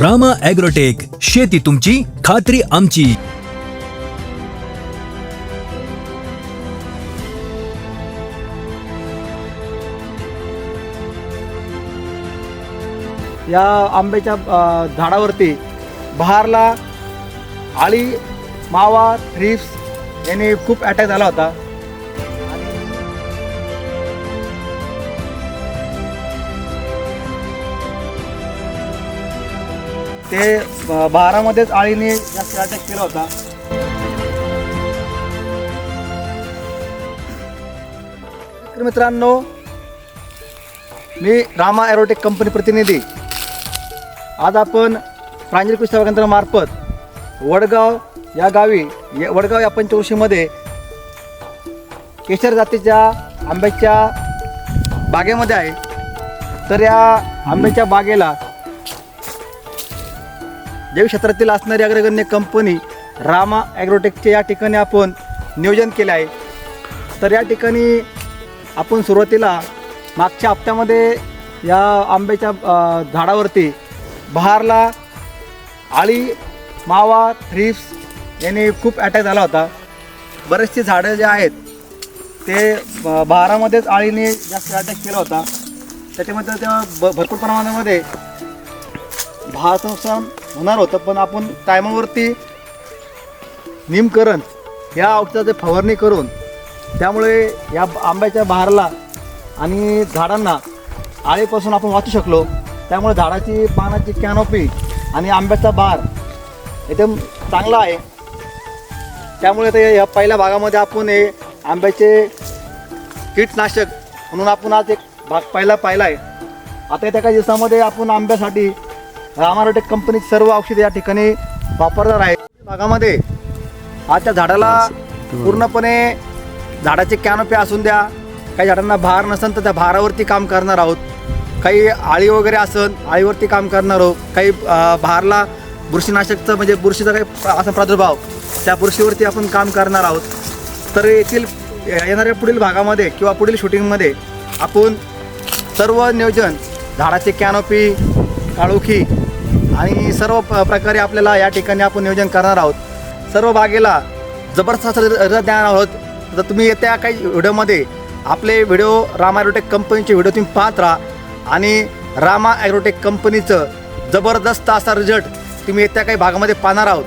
Rama agrotech शेती तुमची खात्री आमची. या आंब्याच्या अ, झाडावरती बहारला आळी मावा थ्रिप्स याने खूप अटॅक झाला होता. ते बारामध्येच आळीने जास्त अटॅक केला होता. तर मित्रांनो मी रामा एरोटेक कंपनी प्रतिनिधी. आज आपण प्रांजल कृषी सेवा केंद्रामार्फत वडगाव या गावी या- वडगाव या पंचवर्षीमध्ये केशर जातीच्या आंब्याच्या बागेमध्ये आहे. तर या आंब्याच्या बागेला जैव क्षेत्रातील असणारी अग्रगण्य कंपनी रामा ॲग्रोटेकचे या ठिकाणी आपण नियोजन केले आहे. तर या ठिकाणी आपण सुरुवातीला मागच्या हप्त्यामध्ये या आंब्याच्या झाडावरती बहारला आळी मावा थ्रिप्स याने खूप अटॅक झाला होता. बरेचसे झाडं जे आहेत ते ब- बहारामध्येच आळीने जास्त अटॅक केला होता. त्याच्यामध्ये त्या ब भरपूर प्रमाणामध्ये भात होणार होतं पण आपण टायमावरती निमकरण या औषधाची फवारणी करून त्यामुळे या आंब्याच्या बहारला आणि झाडांना आळीपासून आपण वाचू शकलो. त्यामुळे झाडाची पानाची कॅनोपी आणि आंब्याचा बहार एकदम चांगला आहे. त्यामुळे ते या पहिल्या भागामध्ये आपण हे आंब्याचे कीटनाशक म्हणून आपण आज एक भाग पहिला पाहिला आहे. आता त्या काही दिवसामध्ये आपण आंब्यासाठी रामारोटेक कंपनीत सर्व औषधे या ठिकाणी वापरणार आहे भागामध्ये आजच्या झाडाला पूर्णपणे झाडाचे कॅनोपी असून द्या काही झाडांना भार नसेल तर त्या भारावरती काम करणार आहोत. काही आळी वगैरे असेल आळीवरती काम करणार आहोत. काही भारला बुरशीनाशकचं म्हणजे बुरशीचा काही असा प्रादुर्भाव त्या बुरशीवरती आपण काम करणार आहोत. तर येथील येणाऱ्या पुढील भागामध्ये किंवा पुढील शूटिंगमध्ये आपण सर्व नियोजन झाडाचे कॅनोपी काळोखी आणि सर्व प्रकारे आपल्याला या ठिकाणी आपण नियोजन करणार आहोत. सर्व बागेला जबरदस्त देणार आहोत. तर तुम्ही येत्या काही व्हिडिओमध्ये आपले व्हिडिओ रामा ॲग्रोटेक कंपनीचे व्हिडिओ तुम्ही पाहत राहा. आणि रामा ॲग्रोटेक कंपनीचं जबरदस्त असा रिझल्ट तुम्ही येत्या काही भागामध्ये पाहणार आहोत.